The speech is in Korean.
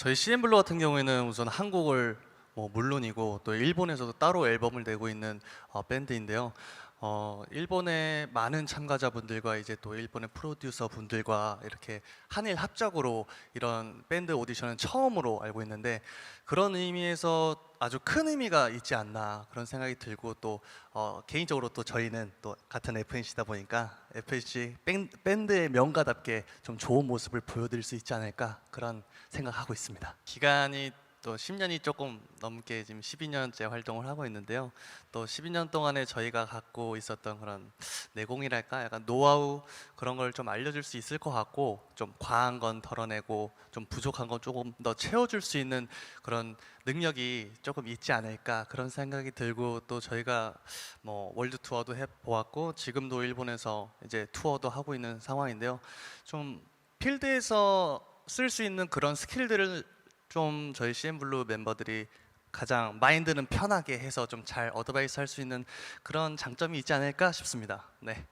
저희 CN블루 같은 경우에는 우선 한국을 뭐 물론이고 또 일본에서도 따로 앨범을 내고 있는 어, 밴드인데요. 어, 일본의 많은 참가자분들과 이제 또 일본의 프로듀서 분들과 이렇게 한일 합작으로 이런 밴드 오디션은 처음으로 알고 있는데 그런 의미에서 아주 큰 의미가 있지 않나 그런 생각이 들고 또 어, 개인적으로 또 저희는 또 같은 FNC다 보니까 FNC 밴- 밴드의 명가답게 좀 좋은 모습을 보여드릴 수 있지 않을까 그런 생각하고 있습니다. 기간이 또 10년이 조금 넘게 지금 12년째 활동을 하고 있는데요. 또 12년 동안에 저희가 갖고 있었던 그런 내공이랄까 약간 노하우 그런 걸 좀 알려줄 수 있을 것 같고 좀 과한 건 덜어내고 좀 부족한 건 조금 더 채워줄 수 있는 그런 능력이 조금 있지 않을까 그런 생각이 들고 또 저희가 뭐 월드 투어도 해 보았고 지금도 일본에서 이제 투어도 하고 있는 상황인데요. 좀 필드에서 쓸 수 있는 그런 스킬들을 좀 저희 CN블루 멤버들이 가장 마인드는 편하게 해서 좀 잘 어드바이스 할 수 있는 그런 장점이 있지 않을까 싶습니다. 네.